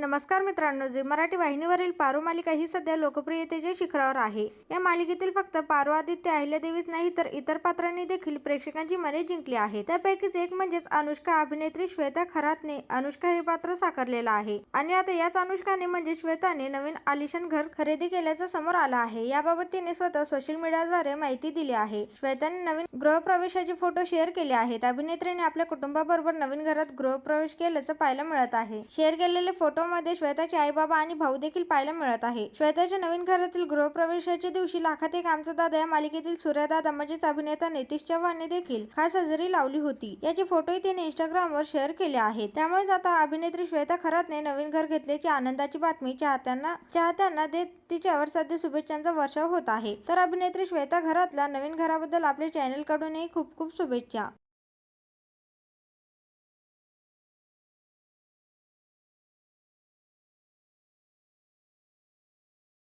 नमस्कार मित्रांनो जी मराठी वाहिनीवरील पारो मालिका ही सध्या लोकप्रियतेच्या शिखरावर आहे. या मालिकेतील फक्त पारू आदित्य अहिल्यादेवीच नाही तर इतर पात्रांनी देखील प्रेक्षकांची मने जिंकली आहे त्यापैकीच एक म्हणजेच अनुष्का अभिनेत्री श्वेता खरातने अनुष्का हे पात्र साकारलेलं आहे. आणि आता याच अनुष्काने म्हणजे श्वेताने नवीन आलिशान घर खरेदी केल्याचं समोर आलं आहे. याबाबत तिने स्वतः सोशल मीडियाद्वारे माहिती दिली आहे. श्वेताने नवीन गृहप्रवेशाचे फोटो शेअर केले आहेत. अभिनेत्रीने आपल्या कुटुंबाबरोबर नवीन घरात गृहप्रवेश केल्याचं पाहायला मिळत आहे. शेअर केलेले फोटो गावामध्ये श्वेताचे आई बाबा आणि भाऊ देखील पाहायला मिळत आहे. श्वेताच्या नवीन घरातील गृहप्रवेशाच्या दिवशी लाखात एक आमचा दादा या मालिकेतील सूर्यदादा म्हणजेच अभिनेता नितीश चव्हाणने देखील खास हजेरी लावली होती. याचे फोटोही तिने इंस्टाग्रामवर शेअर केले आहेत त्यामुळेच आता अभिनेत्री श्वेता खरातने नवीन घर घेतल्याची आनंदाची बातमी चाहत्यांना चाहत्यांना देत तिच्यावर सध्या शुभेच्छांचा वर्षाव होत आहे. तर अभिनेत्री श्वेता घरातल्या नवीन घराबद्दल आपल्या चॅनलकडूनही खूप खूप शुभेच्छा.